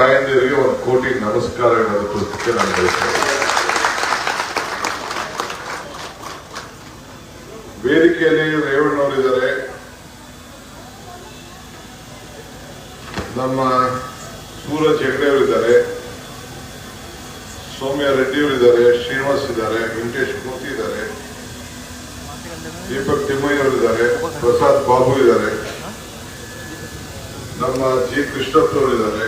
ತಾಯಂದಿರಿಗೆ ಒಂದು ಕೋಟಿ ನಮಸ್ಕಾರ ಪುಸ್ತಕ ನಾನು ಬಯಸ್ತೇನೆ. ವೇದಿಕೆಯಲ್ಲಿ ರೇವಣ್ಣವರಿದ್ದಾರೆ ನಮ್ಮ ಸೂರಜ್ ಹೆಗ್ಡೆಯವರಿದ್ದಾರೆ ಸೌಮ್ಯ ರೆಡ್ಡಿ ಅವರಿದ್ದಾರೆ ಶ್ರೀನಿವಾಸ್ ಇದ್ದಾರೆ, ವೆಂಕಟೇಶ್ ಮೂರ್ತಿ ಇದ್ದಾರೆ. ದೀಪಕ್ ತಿಮ್ಮಯ್ಯ ಅವರಿದ್ದಾರೆ ಪ್ರಸಾದ್ ಬಾಬು ಇದ್ದಾರೆ. ನಮ್ಮ ಜಿ. ಕೃಷ್ಣಪ್ಪ ಅವರಿದ್ದಾರೆ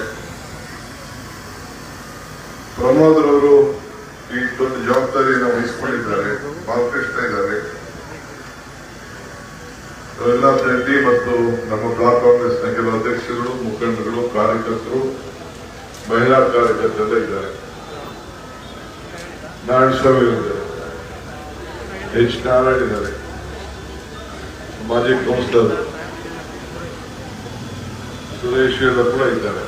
ಪ್ರಮೋದ್ರವರು ಈ ಒಂದು ಜವಾಬ್ದಾರಿಯನ್ನು ವಹಿಸಿಕೊಂಡಿದ್ದಾರೆ. ಬಾಲಕೃಷ್ಣ ಇದ್ದಾರೆ. ಪ್ರಹ್ಲಾದ್ ರೆಡ್ಡಿ ಮತ್ತು ನಮ್ಮ ಬ್ಲಾಕ್ ಕಾಂಗ್ರೆಸ್ನ ಕೆಲವು ಅಧ್ಯಕ್ಷರು ಮುಖಂಡರು ಕಾರ್ಯಕರ್ತರು, ಮಹಿಳಾ ಕಾರ್ಯಕರ್ತರೆಲ್ಲ ಇದ್ದಾರೆ. ನಾರಾಯಣಸ್ವಾಮಿ ಇದ್ದಾರೆ. ಎಚ್ ನಾರಾಯಣ್ ಇದ್ದಾರೆ. ಮಾಜಿ ಕೌನ್ಸಿಲರ್ ಸುರೇಶ್ ಎಲ್ಲ ಕೂಡ ಇದ್ದಾರೆ.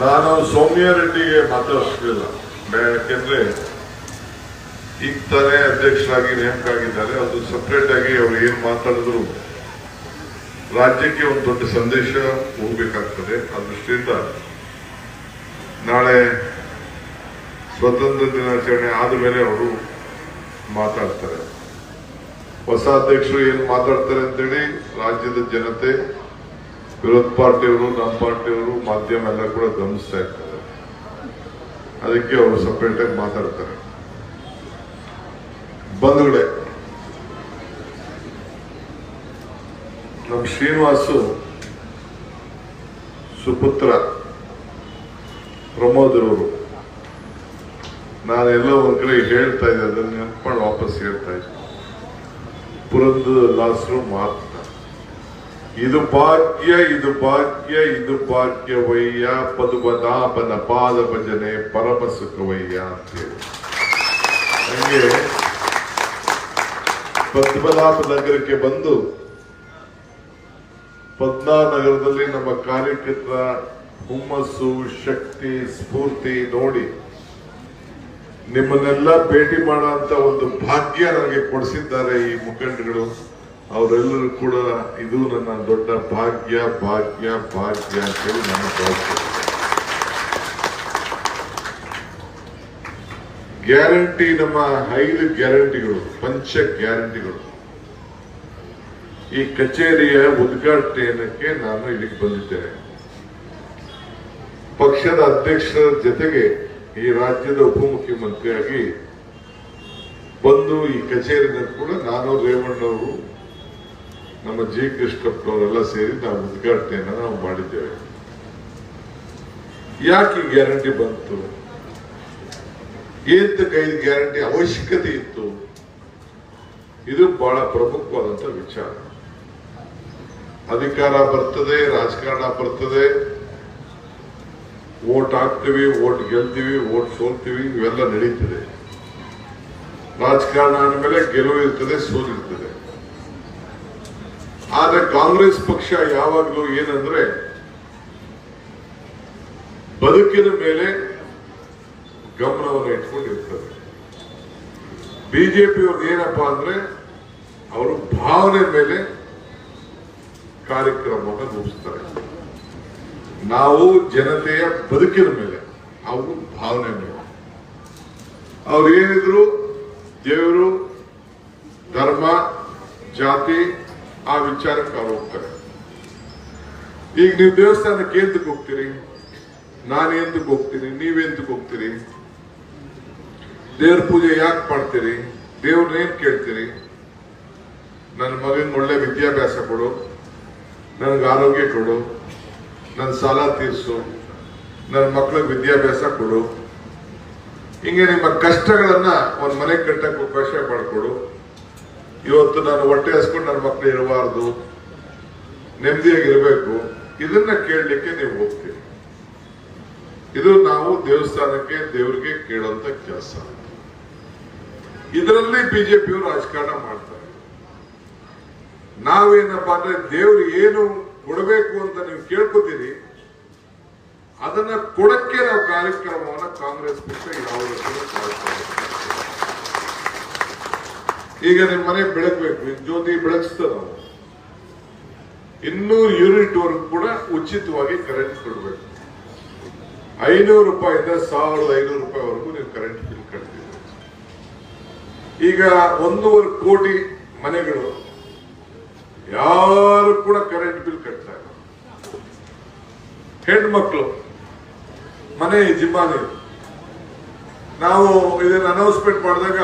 ನಾನು ಸೌಮ್ಯ ರೆಡ್ಡಿಗೆ ಮಾತಾಡ್ತಿಲ್ಲ ಯಾಕೆಂದ್ರೆ ಈಗ ತಾನೇ ಅಧ್ಯಕ್ಷರಾಗಿ ನೇಮಕ ಆಗಿದ್ದಾರೆ ಅದು ಸಪ್ರೇಟ್ ಆಗಿ ಅವ್ರು ಏನ್ ಮಾತಾಡಿದ್ರು ರಾಜ್ಯಕ್ಕೆ ಒಂದು ದೊಡ್ಡ ಸಂದೇಶ ಹೋಗ್ಬೇಕಾಗ್ತದೆ. ಆ ದೃಷ್ಟಿಯಿಂದ ನಾಳೆ ಸ್ವತಂತ್ರ ದಿನಾಚರಣೆ ಆದ ಮೇಲೆ ಅವರು ಮಾತಾಡ್ತಾರೆ. ಹೊಸ ಅಧ್ಯಕ್ಷರು ಏನು ಮಾತಾಡ್ತಾರೆ ಅಂತೇಳಿ ರಾಜ್ಯದ ಜನತೆ ವಿರೋಧ ಪಾರ್ಟಿಯವರು, ನಮ್ಮ ಪಾರ್ಟಿಯವರು ಮಾಧ್ಯಮ ಎಲ್ಲ ಕೂಡ ಗಮನಿಸ್ತಾ ಇರ್ತಾರೆ. ಅದಕ್ಕೆ ಅವರು ಸಪ್ರೇಟ್ ಆಗಿ ಮಾತಾಡ್ತಾರೆ. ಬಂಧುಗಳೇ, ನಮ್ಮ ಶ್ರೀನಿವಾಸು ಸುಪುತ್ರ ಪ್ರಮೋದರವರು ನಾನೆಲ್ಲ ಒಂದ್ ಕಡೆ ಹೇಳ್ತಾ ಇದ್ದೆ, ಅದನ್ನ ನೆನ್ಕೊಂಡು ವಾಪಸ್ ಹೇಳ್ತಾ ಇದ್ದೆ. ಪುರಂದ ಲಾಸರು ಮಾತ್ರ ಇದು ಭಾಗ್ಯ ಇದು ಭಾಗ್ಯ, ಇದು ಭಾಗ್ಯವಯ್ಯ. ಪದುಪದಾಪನ ಪಾದ ಭಜನೆ ಪರಮ ಸುಖವಯ್ಯ ಅಂತೇಳಿ ಹಂಗೆ ಪದ್ಮನಾಭ ನಗರಕ್ಕೆ ಬಂದು ಪದ್ಮನಗರದಲ್ಲಿ ನಮ್ಮ ಕಾರ್ಯಕರ್ತರ ಹುಮ್ಮಸ್ಸು, ಶಕ್ತಿ, ಸ್ಫೂರ್ತಿ ನೋಡಿ ನಿಮ್ಮನ್ನೆಲ್ಲ ಭೇಟಿ ಮಾಡುವಂತ ಒಂದು ಭಾಗ್ಯ ನನಗೆ ಕೊಡಿಸಿದ್ದಾರೆ ಈ ಮುಖಂಡಗಳು ಅವರೆಲ್ಲರೂ ಕೂಡ ಇದು ನನ್ನ ದೊಡ್ಡ ಭಾಗ್ಯ ಭಾಗ್ಯ ಭಾಗ್ಯ ಅಂತೇಳಿ ನನ್ನ ಭಾಗ್ಯ. ಗ್ಯಾರಂಟಿ ನಮ್ಮ ಐದು ಗ್ಯಾರಂಟಿಗಳು, ಪಂಚ ಗ್ಯಾರಂಟಿಗಳು. ಈ ಕಚೇರಿಯ ಉದ್ಘಾಟನೆಯಕ್ಕೆ ನಾನು ಇಲ್ಲಿಗೆ ಬಂದಿದ್ದೇನೆ. ಪಕ್ಷದ ಅಧ್ಯಕ್ಷರ ಜೊತೆಗೆ ಈ ರಾಜ್ಯದ ಉಪಮುಖ್ಯಮಂತ್ರಿಯಾಗಿ ಬಂದು ಈ ಕಚೇರಿನ ಕೂಡ ನಾನು ರೇವಣ್ಣವರು ನಮ್ಮ ಜಿ ಕೃಷ್ಣಪ್ಪನವರೆಲ್ಲ ಸೇರಿ ನಾವು ಉದ್ಘಾಟನೆಯನ್ನ ನಾವು ಮಾಡಿದ್ದೇವೆ. ಯಾಕೆ ಗ್ಯಾರಂಟಿ ಬಂತು? ಏತಕ್ಕೆ ಐದು ಗ್ಯಾರಂಟಿ ಅವಶ್ಯಕತೆ ಇತ್ತು? ಇದು ಬಹಳ ಪ್ರಮುಖವಾದಂತ ವಿಚಾರ. ಅಧಿಕಾರ ಬರ್ತದೆ, ರಾಜಕಾರಣ ಬರ್ತದೆ. ವೋಟ್ ಹಾಕ್ತೀವಿ, ವೋಟ್ ಗೆಲ್ತೀವಿ, ವೋಟ್ ಸೋಲ್ತೀವಿ, ಇವೆಲ್ಲ ನಡೀತದೆ. ರಾಜಕಾರಣ ಅಂದಮೇಲೆ ಗೆಲುವು ಇರ್ತದೆ, ಸೋಲಿರ್ತದೆ. ಕಾಂಗ್ರೆಸ್ ಪಕ್ಷ ಯಾವಾಗಲೂ ಏನಂದ್ರೆ ಬದುಕಿನ ಮೇಲೆ ಗಮನವನ್ನು ಇಟ್ಕೊಂಡಿರ್ತದೆ. ಬಿಜೆಪಿ ಅವ್ರದ್ದು ಏನಪ್ಪಾ ಅಂದ್ರೆ ಅವರು ಭಾವನೆ ಮೇಲೆ ಕಾರ್ಯಕ್ರಮವನ್ನು ರೂಪಿಸ್ತಾರೆ. ನಾವು ಜನತೆಯ ಬದುಕಿನ ಮೇಲೆ ಅವರು ಭಾವನೆ ಮೇಲೆ. ಅವ್ರು ಏನಿದ್ರು ದೇವರು, ಧರ್ಮ, ಜಾತಿ ಆ ವಿಚಾರಕ್ಕೆ ಅವ್ರು ಹೋಗ್ತಾರೆ ಈಗ ನೀವು ದೇವಸ್ಥಾನಕ್ಕೆ ಎಂತಕ್ಕೆ ಹೋಗ್ತೀರಿ? ನಾನು ಎಂದಕ್ಕೆ ಹೋಗ್ತೀನಿ? ನೀವೆಂತಕ್ಕೆ ಹೋಗ್ತೀರಿ? ದೇವ್ರ ಪೂಜೆ ಯಾಕೆ ಮಾಡ್ತೀರಿ? ದೇವ್ರನ್ನ ಏನ್ ಕೇಳ್ತೀರಿ? ನನ್ನ ಮಗನ್ ಒಳ್ಳೆ ವಿದ್ಯಾಭ್ಯಾಸ ಕೊಡು, ನನಗೆ ಆರೋಗ್ಯ ಕೊಡು, ನನ್ನ ಸಾಲ ತೀರಿಸು, ನನ್ನ ಮಕ್ಳಿಗೆ ವಿದ್ಯಾಭ್ಯಾಸ ಕೊಡು. ಹಿಂಗೆ ನಿಮ್ಮ ಕಷ್ಟಗಳನ್ನ ಒಂದು ಮನೆ ಕಟ್ಟಕ್ಕೆ ಅವಕಾಶ ಮಾಡಿಕೊಡು. ಇವತ್ತು ನಾನು ಹೊಟ್ಟೆ ಹಸ್ಕೊಂಡು ನನ್ನ ಮಕ್ಕಳು ಇರಬಾರ್ದು, ನೆಮ್ಮದಿಯಾಗಿರ್ಬೇಕು, ಇದನ್ನ ಕೇಳಲಿಕ್ಕೆ ನೀವು ಹೋಗ್ತೀರಿ. ಇದು ನಾವು ದೇವಸ್ಥಾನಕ್ಕೆ ದೇವರಿಗೆ ಕೇಳುವಂತ ಕೆಲಸ. ಇದರಲ್ಲಿ ಬಿಜೆಪಿಯವರು ರಾಜಕಾರಣ ಮಾಡ್ತಾರೆ. ನಾವೇನಪ್ಪ ಅಂದ್ರೆ ದೇವ್ರು ಏನು ಕೊಡಬೇಕು ಅಂತ ನೀವು ಕೇಳ್ಕೊತೀರಿ, ಅದನ್ನ ಕೊಡಕ್ಕೆ ನಾವು ಕಾರ್ಯಕ್ರಮವನ್ನ ಕಾಂಗ್ರೆಸ್ ಪಕ್ಷ ಯಾವುದೇ ಈಗ ನಿಮ್ ಮನೆ ಬೆಳಗ್ಬೇಕು ಈಗ ಜ್ಯೋತಿ ಬೆಳಗಿಸ್ತದ? ಇನ್ನೂರು ಯೂನಿಟ್ ವರೆಗೂ ಕೂಡ ಉಚಿತವಾಗಿ ಕರೆಂಟ್ ಕೊಡಬೇಕು. ಐನೂರು ರೂಪಾಯಿಂದ ಸಾವಿರದ ಐನೂರು ರೂಪಾಯಿವರೆಗೂ ನೀವು ಕರೆಂಟ್ ಬಿಲ್ ಕಟ್ತೀವಿ ಈಗ ಒಂದೂವರೆ ಕೋಟಿ ಮನೆಗಳು, ಯಾರು ಕೂಡ ಕರೆಂಟ್ ಬಿಲ್ ಕಟ್ತಾ ಇಲ್ಲ. ಹೆಣ್ಮಕ್ಳು, ಮನೆ ಯಜಮಾನಿ ನಾವು ಇದನ್ನ ಅನೌನ್ಸ್ಮೆಂಟ್ ಮಾಡಿದಾಗ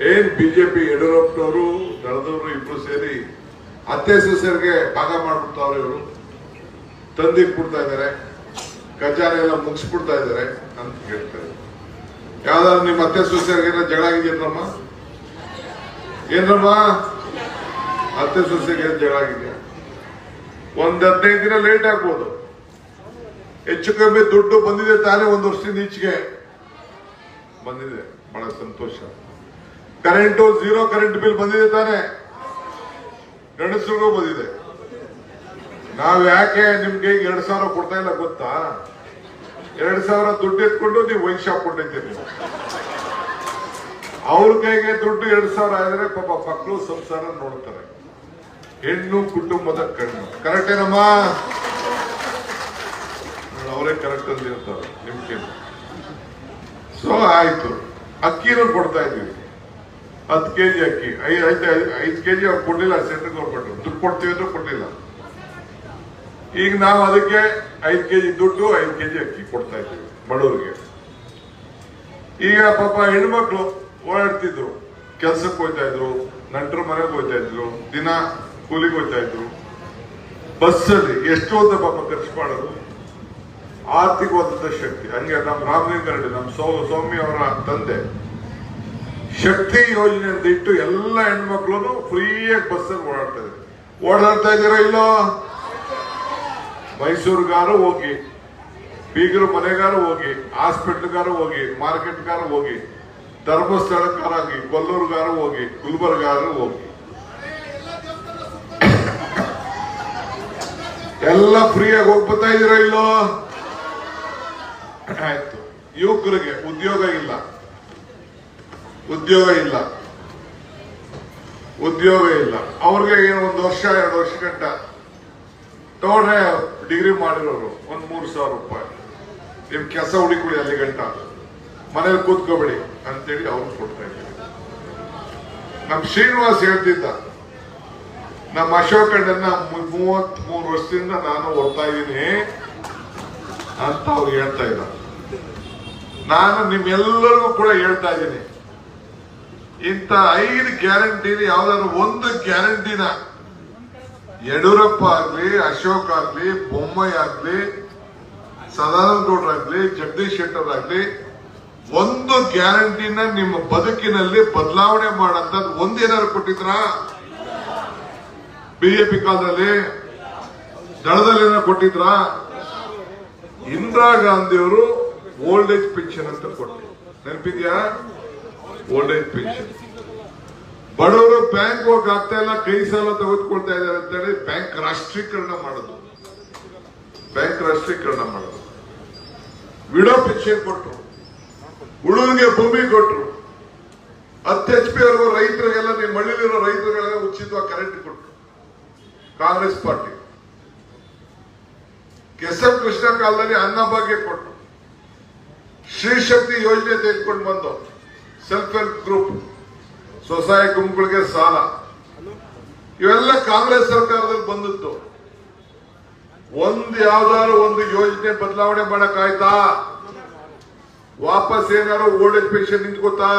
ಏನ್ ಬಿಜೆಪಿ ಯಡಿಯೂರಪ್ಪನವರು, ದಳದವರು ಇಬ್ರು ಸೇರಿ ಅತ್ತೆ ಸೊಸೆಯರಿಗೆ ಭಾಗ ಮಾಡ್ಬಿಡ್ತಾವ್ರೆ ಇವರು. ತಂದಿಟ್ಬಿಡ್ತಾ ಇದಾರೆ. ಖಜಾನೆ ಎಲ್ಲ ಮುಗಿಸ್ಬಿಡ್ತಾ ಇದಾರೆ ಅಂತ ಹೇಳ್ತಾರೆ ಯಾವ್ದಾದ್ರು ನಿಮ್ಮ ಅತ್ತೆ ಸೊಸೆಯರಿಗೆ ಜಗಳ ಆಗಿದೆಯೇನಮ್ಮ ಏನಮ್ಮ ಅತ್ತೆ ಸೊಸೆಗೆ ಜಗಳ ಆಗಿದೆಯಾ? ಒಂದ್ ಹದಿನೈದು ದಿನ ಲೇಟ್ ಆಗ್ಬೋದು. ಹೆಚ್ಚು ಕಮ್ಮಿ ದುಡ್ಡು ಬಂದಿದೆ ತಾನೇ ಒಂದು ವರ್ಷದಿಂದ ಈಚೆಗೆ. ಬಂದಿದೆ. ಬಹಳ ಸಂತೋಷ. ಕರೆಂಟು ಝೀರೋ ಕರೆಂಟ್ ಬಿಲ್ ಬಂದಿದೆ ತಾನೆ. ಗಂಡಸರಿಗೂ ಬಂದಿದೆ. ನಾವ್ ಯಾಕೆ ನಿಮ್ಗೆ ಎರಡ್ ಸಾವಿರ ಕೊಡ್ತಾ ಇಲ್ಲ ಗೊತ್ತಾ? ಎರಡ್ ಸಾವಿರ ದುಡ್ಡು ಎತ್ಕೊಂಡು ನೀವು ವೈನ್ ಶಾಪ್ ಕೊಟ್ಟಿದ್ದೀರಿ ಅವ್ರ ಕೈಗೆ ದುಡ್ಡು ಎರಡ್ ಸಾವಿರ ಆದ್ರೆ ಪಾಪ ಮಕ್ಕಳು ಸಂಸಾರ ನೋಡ್ತಾರೆ. ಹೆಣ್ಣು ಕುಟುಂಬದ ಕಣ್ಣು. ಕರೆಕ್ಟ್ ಏನಮ್ಮ? ಅವರೇ ಕರೆಕ್ಟ್ ಅಲ್ಲಿ ಇರ್ತಾರೆ ನಿಮ್ಗೆ. ಸೊ ಆಯ್ತು. ಅಕ್ಕಿನೂ ಕೊಡ್ತಾ ಇದ್ದೀವಿ. ಹತ್ತು ಕೆಜಿ ಅಕ್ಕಿ. ಐ ಐದು ಕೆ ಕೆಜಿ ಅವ್ರು ಕೊಡ್ಲಿಲ್ಲ ಸೆಂಟ್ರಲ್ ಗೌರ್ಮೆಂಟ್ ದುಡ್ಡು ಕೊಡ್ತೀವಿ ಅಂದ್ರೆ ಕೊಡ್ಲಿಲ್ಲ. ಈಗ ನಾವು ಅದಕ್ಕೆ ಐದು ಕೆಜಿ ದುಡ್ಡು, ಐದು ಕೆಜಿ ಅಕ್ಕಿ ಕೊಡ್ತಾ ಇದ್ದೀವಿ ಬಡವರಿಗೆ. ಈಗ ಪಾಪ ಹೆಣ್ಮಕ್ಳು ಓಡಾಡ್ತಿದ್ರು. ಕೆಲ್ಸಕ್ಕೆ ಹೋಗ್ತಾ ಇದ್ರು, ನಂಟರ ಮನೆಗೆ ಹೋಗ್ತಾ ಇದ್ರು, ದಿನ ಕೂಲಿಗೆ ಹೋಗ್ತಾ ಇದ್ರು. ಬಸ್ಸಲ್ಲಿ ಎಷ್ಟು ಹೊತ್ತು ಪಾಪ ಖರ್ಚು ಮಾಡೋದು. ಆರ್ಥಿಕವಾದಂತ ಶಕ್ತಿ. ಹಂಗೆ ನಮ್ಮ ರಾಮಲಿಂಗ ರೆಡ್ಡಿ ನಮ್ಮ ಸೌ ಸ್ವಾಮಿ ಅವರ ತಂದೆ. ಶಕ್ತಿ ಯೋಜನೆ ಅಂತ ಇಟ್ಟು ಎಲ್ಲ ಹೆಣ್ಮಕ್ಳು ಫ್ರೀಯಾಗಿ ಬಸ್ಸಲ್ಲಿ ಓಡಾಡ್ತಾ ಇದ್ದಾರೆ. ಓಡಾಡ್ತಾ ಇದ್ದೀರಾ ಇಲ್ಲೋ? ಮೈಸೂರ್ಗಾರು ಹೋಗಿ, ಬೀಗರು ಮನೆಗಾರು ಹೋಗಿ, ಹಾಸ್ಪಿಟ್ಲ್ಗಾರು ಹೋಗಿ, ಮಾರ್ಕೆಟ್ಗಾರು ಹೋಗಿ, ಧರ್ಮಸ್ಥಳಕ್ಕಾರಾಗಿ, ಕೊಲ್ಲೂರ್ಗಾರು ಹೋಗಿ, ಗುಲ್ಬರ್ಗಾರು ಹೋಗಿ. ಎಲ್ಲ ಫ್ರೀಯಾಗಿ ಹೋಗ್ಬತ್ತಾ ಇದೀರಾ ಇಲ್ಲೋ? ಆಯ್ತು. ಯುವಕರಿಗೆ ಉದ್ಯೋಗ ಇಲ್ಲ. ಉದ್ಯೋಗ ಇಲ್ಲ. ಉದ್ಯೋಗ ಇಲ್ಲ. ಅವ್ರಿಗೆ ಏನು ಒಂದು ವರ್ಷ, ಎರಡು ವರ್ಷ ಗಂಟ. ತಗೊಂಡ್ರೆ ಡಿಗ್ರಿ ಮಾಡಿರೋರು ಒಂದು ಮೂರು ಸಾವಿರ ರೂಪಾಯಿ. ನಿಮ್ ಕೆಲಸ ಹುಡುಕೊಳ್ಳಿ ಅಲ್ಲಿ ಗಂಟ. ಮನೇಲಿ ಕೂತ್ಕೋಬೇಡಿ ಅಂತೇಳಿ ಅವ್ರು ಕೊಡ್ತಾ ಇದ್ದೀವಿ ನಮ್ ಶ್ರೀನಿವಾಸ್ ಹೇಳ್ತಿದ್ದ ನಮ್ಮ ಅಶೋಕ್ ಅಣ್ಣನ ಮೂವತ್ ಮೂರು ವರ್ಷದಿಂದ ನಾನು ಓದ್ತಾ ಇದ್ದೀನಿ ಅಂತ ಅವ್ರು ಹೇಳ್ತಾ ಇದ್ದ ನಾನು ನಿಮ್ಮೆಲ್ಲರಿಗೂ ಕೂಡ ಹೇಳ್ತಾ ಇದ್ದೀನಿ. ಇಂಥ ಐದು ಗ್ಯಾರಂಟಿನ ಯಾವ್ದಾದ್ರು ಒಂದು ಗ್ಯಾರಂಟಿನ ಯಡಿಯೂರಪ್ಪ ಆಗ್ಲಿ, ಅಶೋಕ್ ಆಗ್ಲಿ, ಬೊಮ್ಮಾಯಿ ಆಗ್ಲಿ ಸದಾನಂದ ಗೌಡ್ರಾಗ್ಲಿ ಜಗದೀಶ್ ಶೆಟ್ಟರ್ ಆಗ್ಲಿ, ಒಂದು ಗ್ಯಾರಂಟಿನ ನಿಮ್ಮ ಬದುಕಿನಲ್ಲಿ ಬದಲಾವಣೆ ಮಾಡಂತ ಒಂದೇನಾದ್ರು ಕೊಟ್ಟಿದ್ರಾ? ಬಿಜೆಪಿ ಕಾಲದಲ್ಲಿ, ದಳದಲ್ಲಿ ಏನಾದ್ರು ಕೊಟ್ಟಿದ್ರಾ? ಇಂದಿರಾ ಗಾಂಧಿಯವರು ಓಲ್ಡ್ ಏಜ್ ಪೆನ್ಷನ್ ಅಂತ ಕೊಟ್ಟರು ನೆನಪಿದ್ಯಾ? ಓಲ್ಡ್ ಏಜ್ ಪೆನ್ಷನ್ ಬಡವರು ಬ್ಯಾಂಕ್ ಹೋಗಿ ಆಗ್ತಾ ಇಲ್ಲ, ಕೈ ಸಾಲ ತೆಗೆದುಕೊಳ್ತಾ ಇದ್ದಾರೆ ಅಂತೇಳಿ ಬ್ಯಾಂಕ್ ರಾಷ್ಟ್ರೀಕರಣ ಮಾಡೋದು. ಬ್ಯಾಂಕ್ ರಾಷ್ಟ್ರೀಕರಣ ಮಾಡೋದು. ವಿಡೋ ಪೆನ್ಷನ್ ಕೊಟ್ರು. ಹುಡುಗರಿಗೆ ಭೂಮಿ ಕೊಟ್ಟರು ಹತ್ತು ಎಚ್ ಪಿ ಅವರು ರೈತರಿಗೆಲ್ಲ, ನಿಮ್ಮ ಹಳ್ಳಿಲಿರೋ ರೈತರಿಗೆಲ್ಲ ಉಚಿತವಾಗಿ ಕರೆಂಟ್ ಕೊಟ್ಟರು ಕಾಂಗ್ರೆಸ್ ಪಾರ್ಟಿ. ಕೆಸಪ್ ಕೃಷ್ಣ ಕಾಲದಲ್ಲಿ ಅನ್ನಭಾಗ್ಯ ಕೊಟ್ಟರು ಶ್ರೀ ಶಕ್ತಿ ಯೋಜನೆ ತೆಗೆದುಕೊಂಡು ಬಂದು. ಸೆಲ್ಫ್ ಗ್ರೂಪ್ ಸ್ವಸಹಾಯ ಗುಂಪುಗಳಿಗೆ ಸಾಲ ಇವೆಲ್ಲ ಕಾಂಗ್ರೆಸ್ ಸರ್ಕಾರದಲ್ಲಿ ಬಂದಿತ್ತು. ಒಂದು ಯಾವ್ದಾದ್ರು ಒಂದು ಯೋಜನೆ ಬದಲಾವಣೆ ಮಾಡಕ್ ವಾಪಸ್ ಏನಾರು ಓಲ್ಡ್ ಏಜ್ ಪೆನ್ಷನ್ ನಿಂತ್ಕೋತಾ?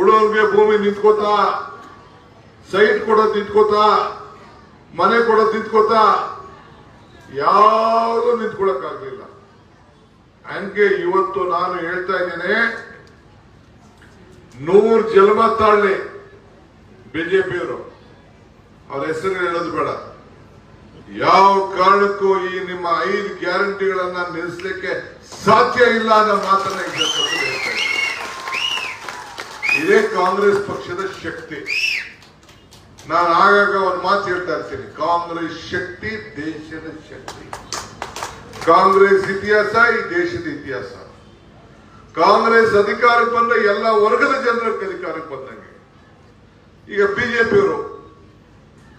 ಉಳೋರ್ಗೆ ಭೂಮಿ ನಿಂತ್ಕೋತಾ? ಸೈಟ್ ಕೊಡೋದು ನಿಂತ್ಕೋತಾ? ಮನೆ ಕೊಡೋದು ನಿಂತ್ಕೋತಾ? ಯಾವುದು ನಿಂತ್ಕೊಳಕ್ಕಾಗ್ಲಿಲ್ಲ ಹಂಗೆ ಇವತ್ತು ನಾನು ಹೇಳ್ತಾ ಇದ್ದೇನೆ ನೂರ್ ಜನ್ಮ ತಾಳ್ಲಿ ಬಿಜೆಪಿಯವರು. ಅವ್ರ ಹೆಸರು ಹೇಳೋದು ಬೇಡ. ಯಾವ ಕಾರಣಕ್ಕೂ ಈ ನಿಮ್ಮ ಐದು ಗ್ಯಾರಂಟಿಗಳನ್ನ ನಿಲ್ಲಿಸಲಿಕ್ಕೆ ಸಾಧ್ಯ ಇಲ್ಲ ಅನ್ನೋ ಮಾತನ್ನ. ಇದೇ ಕಾಂಗ್ರೆಸ್ ಪಕ್ಷದ ಶಕ್ತಿ. ನಾನು ಆಗಾಗ ಒಂದು ಮಾತು ಹೇಳ್ತಾ ಇರ್ತೀನಿ. ಕಾಂಗ್ರೆಸ್ ಶಕ್ತಿ ದೇಶದ ಶಕ್ತಿ. ಕಾಂಗ್ರೆಸ್ ಇತಿಹಾಸ ಈ ದೇಶದ ಇತಿಹಾಸ. ಕಾಂಗ್ರೆಸ್ ಅಧಿಕಾರಕ್ಕೆ ಬಂದ ಎಲ್ಲ ವರ್ಗದ ಜನರ ಅಧಿಕಾರಕ್ಕೆ ಬಂದಂಗೆ. ಈಗ ಬಿಜೆಪಿಯವರು,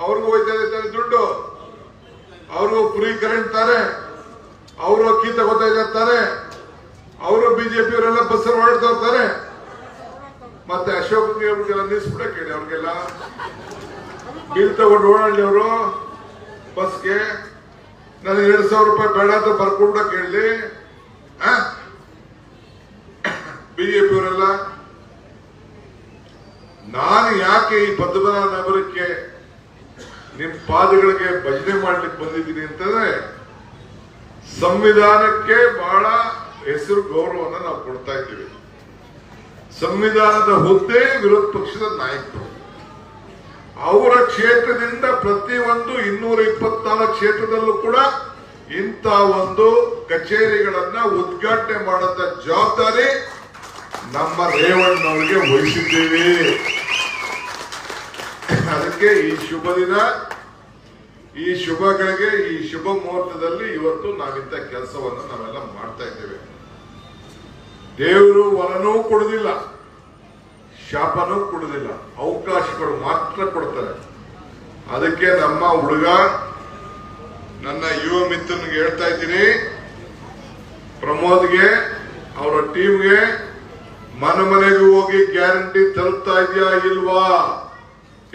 ಅವ್ರಿಗೂ ಹೋಯ್ತಾ ದುಡ್ಡು, ಅವ್ರಿಗೂ ಫ್ರೀ ಕರೆಂಟ್ ತಾರೆ ಅವರು ಅಕ್ಕಿ ತಗೋತಾ ಇದ್ದಾರೆ ಅವರು ಬಿಜೆಪಿ ಅವರೆಲ್ಲ ಬಸ್ ಓಡಾಡ್ತಾ ಇರ್ತಾರೆ. ಮತ್ತೆ ಅಶೋಕ್ ಅವ್ರಿಗೆಲ್ಲ ನಿಲ್ಸ್ಬಿಡಕ್ ಕೇಳಿ ಅವ್ರಿಗೆಲ್ಲ. ಬಿಲ್ ತಗೊಂಡು ಓಡಾಡ್ಲಿ ಅವರು, ಬಸ್ಗೆ. ನನಗೆ ಎರಡು ಸಾವಿರ ರೂಪಾಯಿ ಬೇಡ ಅಂತ ಕೇಳಲಿ ಬಿಜೆಪಿ ಅವರೆಲ್ಲ ನಾನು ಯಾಕೆ ಈ ಪದ್ಮನಾಭ ನಗರಕ್ಕೆ ನಿಮ್ ಪಾದಗಳಿಗೆ ಭಜನೆ ಮಾಡ್ಲಿಕ್ಕೆ ಬಂದಿದ್ದೀನಿ ಅಂತಂದ್ರೆ, ಸಂವಿಧಾನಕ್ಕೆ ಬಹಳ ಹೆಸರು ಗೌರವವನ್ನು ನಾವು ಕೊಡ್ತಾ ಇದ್ದೀವಿ. ಸಂವಿಧಾನದ ಹುದ್ದೆ ವಿರೋಧ ಪಕ್ಷದ ನಾಯಕರು. ಅವರ ಕ್ಷೇತ್ರದಿಂದ ಪ್ರತಿಯೊಂದು ಇನ್ನೂರ ಇಪ್ಪತ್ನಾಲ್ಕು ಕ್ಷೇತ್ರದಲ್ಲೂ ಕೂಡ ಇಂಥ ಒಂದು ಕಚೇರಿಗಳನ್ನ ಉದ್ಘಾಟನೆ ಮಾಡಂತ ಜವಾಬ್ದಾರಿ ನಮ್ಮ ರೇವಣ್ಣವ್ರಿಗೆ ವಹಿಸಿದ್ದೇವೆ. ಅದಕ್ಕೆ ಈ ಶುಭ ದಿನ, ಈ ಶುಭಗಳಿಗೆ, ಈ ಶುಭ ಮುಹೂರ್ತದಲ್ಲಿ ಇವತ್ತು ನಾವಿಂತ ಕೆಲಸವನ್ನು ನಾವೆಲ್ಲ ಮಾಡ್ತಾ ಇದ್ದೇವೆ. ದೇವರು ವರನೂ ಕೊಡುದಿಲ್ಲ, ಶಾಪನೂ ಕೊಡುದಿಲ್ಲ, ಅವಕಾಶಗಳು ಮಾತ್ರ ಕೊಡ್ತಾರೆ. ಅದಕ್ಕೆ ನಮ್ಮ ಹುಡುಗ, ನನ್ನ ಯುವ ಮಿತ್ರನಿಗೆ ಹೇಳ್ತಾ ಇದ್ದೀನಿ, ಪ್ರಮೋದ್ಗೆ, ಅವರ ಟೀಮ್ಗೆ ಮನೆ ಮನೆಗೆ ಹೋಗಿ ಗ್ಯಾರಂಟಿ ತರುತ್ತಾ ಇದೆಯಾ ಇಲ್ವಾ?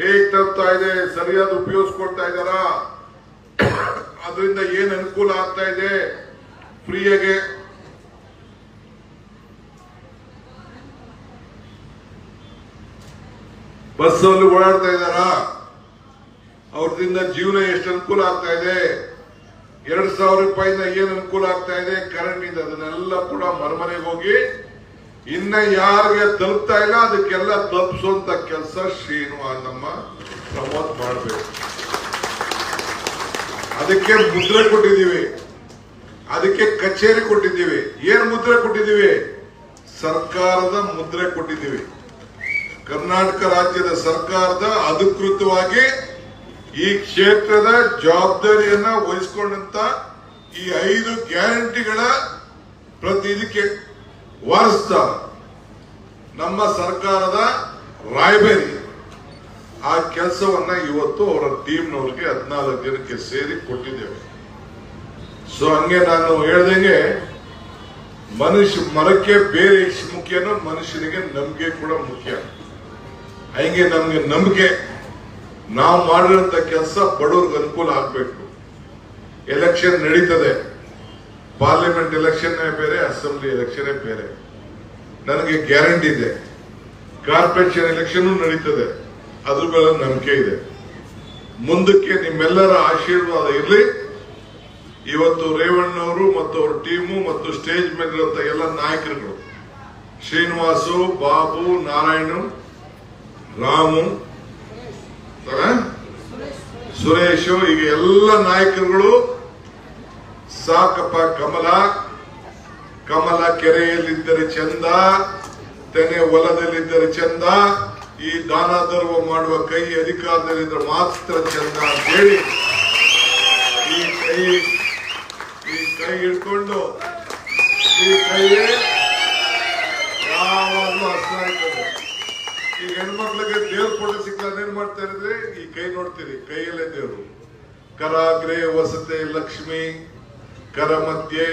ಹೇಗ್ ತರ್ತಾ ಇದೆ? ಸರಿಯಾದ ಉಪಯೋಗಿಸ್ಕೊಳ್ತಾ ಇದ್ದಾರಾ? ಅದರಿಂದ ಏನ್ ಅನುಕೂಲ ಆಗ್ತಾ ಇದೆ? ಫ್ರೀಯಾಗೆ ಬಸ್ ಅಲ್ಲಿ ಓಡಾಡ್ತಾ ಇದ್ದಾರಾ? ಅವ್ರದಿಂದ ಜೀವನ ಎಷ್ಟು ಅನುಕೂಲ ಆಗ್ತಾ ಇದೆ? ಎರಡ್ ಸಾವಿರ ರೂಪಾಯಿಂದ ಏನ್ ಅನುಕೂಲ ಆಗ್ತಾ ಇದೆ? ಕರೆಂಟ್ ಇಂದ ಅದನ್ನೆಲ್ಲ ಕೂಡ ಮರಮನೆಗೆ ಹೋಗಿ ಇನ್ನ ಯಾರಿಗೆ ತಲುಪ್ತಾ ಇಲ್ಲ, ಅದಕ್ಕೆಲ್ಲ ತಲುಪಿಸುವಂತ ಕೆಲಸ ಶ್ರೀನಿವಾಸಮ್ಮ ನಮ್ಮ ಪ್ರಮೋದ್ ಮಾಡಬೇಕು. ಅದಕ್ಕೆ ಮುದ್ರೆ ಕೊಟ್ಟಿದ್ದೀವಿ. ಅದಕ್ಕೆ ಕಚೇರಿ ಕೊಟ್ಟಿದ್ದೀವಿ. ಏನ್ ಮುದ್ರೆ ಕೊಟ್ಟಿದ್ದೀವಿ? ಸರ್ಕಾರದ ಮುದ್ರೆ ಕೊಟ್ಟಿದ್ದೀವಿ. ಕರ್ನಾಟಕ ರಾಜ್ಯದ ಸರ್ಕಾರದ ಅಧಿಕೃತವಾಗಿ ಈ ಕ್ಷೇತ್ರದ ಜವಾಬ್ದಾರಿಯನ್ನ ವಹಿಸಿಕೊಂಡಂತ ಈ ಐದು ಗ್ಯಾರಂಟಿಗಳ ಪ್ರತಿ ಇದಕ್ಕೆ ವಾರಸ್ದಾರ ನಮ್ಮ ಸರ್ಕಾರದ ರಾಯಬೇರಿ ಆ ಕೆಲಸವನ್ನ ಇವತ್ತು ಅವರ ಟೀಮ್ನವ್ರಿಗೆ ಹದಿನಾಲ್ಕು ದಿನಕ್ಕೆ ಸೇರಿ ಕೊಟ್ಟಿದ್ದೇವೆ. ಸೊ ಹಂಗೆ ನಾನು ಹೇಳ್ದಂಗೆ ಮನುಷ್ಯ ಮರಕ್ಕೆ ಬೇರೆ ಮುಖ್ಯನೋ ಮನುಷ್ಯನಿಗೆ ನಂಬಿಕೆ ಕೂಡ ಮುಖ್ಯ. ಹಂಗೆ ನಮ್ಗೆ ನಂಬಿಕೆ, ನಾವು ಮಾಡಿರೋಂಥ ಕೆಲಸ ಬಡವ್ರಿಗೆ ಅನುಕೂಲ ಆಗ್ಬೇಕು. ಎಲೆಕ್ಷನ್ ನಡೀತದೆ. ಪಾರ್ಲಿಮೆಂಟ್ ಎಲೆಕ್ಷನ್ ಬೇರೆ, ಅಸೆಂಬ್ಲಿ ಎಲೆಕ್ಷನ್ ಬೇರೆ. ನನಗೆ ಗ್ಯಾರಂಟಿ ಇದೆ. ಕಾರ್ಪೊರೇಷನ್ ಎಲೆಕ್ಷನ್ ನಡೀತದೆ. ಅದ್ರ ಮೇಲೆ ನಂಬಿಕೆ ಇದೆ. ಮುಂದಕ್ಕೆ ನಿಮ್ಮೆಲ್ಲರ ಆಶೀರ್ವಾದ ಇರಲಿ. ಇವತ್ತು ರೇವಣ್ಣವರು ಮತ್ತು ಅವ್ರ ಟೀಮು ಮತ್ತು ಸ್ಟೇಜ್ ಮೇಲಿರುವಂತ ಎಲ್ಲ ನಾಯಕರುಗಳು, ಶ್ರೀನಿವಾಸು, ಬಾಬು, ನಾರಾಯಣ, ರಾಮು ಸುರೇಶ್, ಈಗ ಎಲ್ಲ ನಾಯಕರುಗಳು ಸಾಕಪ್ಪ ಕಮಲ. ಕಮಲ ಕೆರೆಯಲ್ಲಿದ್ದರೆ ಚಂದ, ತೆನೆ ಹೊಲದಲ್ಲಿದ್ದರೆ ಚಂದ, ಈ ದಾನ ಧರ್ಮ ಮಾಡುವ ಕೈ ಅಧಿಕಾರದಲ್ಲಿದ್ದರೆ ಮಾತ್ರ ಚಂದ ಅಂತ ಹೇಳಿ ಈ ಕೈ ಈ ಕೈ ಹಿಡ್ಕೊಂಡು, ಈ ಕೈಯೇ ಯಾವಾಗಲೂ ಹಸ್ತಾಯ್ತದೆ ಈಗ ಹೆಣ್ಮಕ್ಳಿಗೆ ದೇವ್ರ ಫೋಟೋ ಸಿಕ್ಕಲ್ಲ ಏನ್ ಮಾಡ್ತಾ ಇದ್ರೆ? ಈ ಕೈ ನೋಡ್ತೀರಿ, ಕೈಯಲ್ಲೇ ದೇವರು. ಕರಾಗ್ರೆ ವಸತೆ ಲಕ್ಷ್ಮಿ. ಕರ ಮಧ್ಯೆ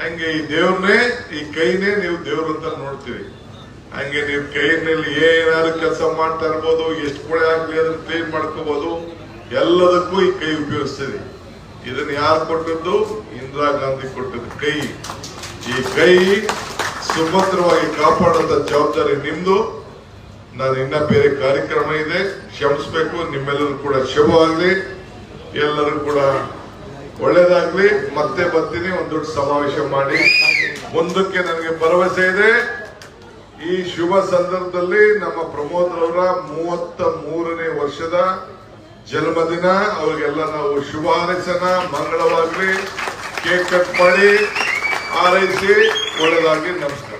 ಹಂಗೆ ಈ ದೇವ್ರನ್ನೇ ಈ ಕೈನೇ ನೀವು ದೇವ್ರ ಅಂತ ನೋಡ್ತೀರಿ. ಹಂಗೆ ನೀವು ಕೈನಲ್ಲಿ ಏನಾದ್ರು ಕೆಲಸ ಮಾಡ್ತಾ ಇರ್ಬೋದು, ಎಷ್ಟು ಕೊಳೆ ಆಗ್ಲಿ ಅದನ್ನ ಕ್ಲೀನ್ ಮಾಡ್ಕೋಬಹುದು ಎಲ್ಲದಕ್ಕೂ ಈ ಕೈ ಉಪಯೋಗಿಸ್ತೀರಿ. ಇದನ್ನ ಯಾರು ಕೊಟ್ಟದ್ದು? ಇಂದಿರಾ ಗಾಂಧಿ ಕೊಟ್ಟಿದ್ದು ಕೈ. ಈ ಕೈ ಸುಭದ್ರವಾಗಿ ಕಾಪಾಡುವಂತ ಜವಾಬ್ದಾರಿ ನಿಮ್ದು. ನಾನು ಇನ್ನ ಬೇರೆ ಕಾರ್ಯಕ್ರಮ ಇದೆ. ಕ್ಷಮಿಸ್ಬೇಕು, ನಿಮ್ಮೆಲ್ಲರೂ ಕೂಡ ಶುಭವಾಗ್ಲಿ. ಎಲ್ಲರೂ ಕೂಡ ಒಳ್ಳೇದಾಗ್ಲಿ, ಮತ್ತೆ ಬರ್ತೀನಿ, ಒಂದು ದೊಡ್ಡ ಸಮಾವೇಶ ಮಾಡಿ. ಮುಂದಕ್ಕೆ ನನಗೆ ಭರವಸೆ ಇದೆ. ಈ ಶುಭ ಸಂದರ್ಭದಲ್ಲಿ ನಮ್ಮ ಪ್ರಮೋದ್ ರವರ ಮೂವತ್ತ ಮೂರನೇ ವರ್ಷದ ಜನ್ಮದಿನ. ಅವರಿಗೆಲ್ಲ ನಾವು ಶುಭ ಹಾರೈಸೋಣ. ಮಂಗಳವಾಗ್ಲಿ. ಕೇಕ್ ಕಟ್ ಮಾಡಿ, ಹಾರೈಸಿ, ಒಳ್ಳೇದಾಗ್ಲಿ, ನಮಸ್ಕಾರ.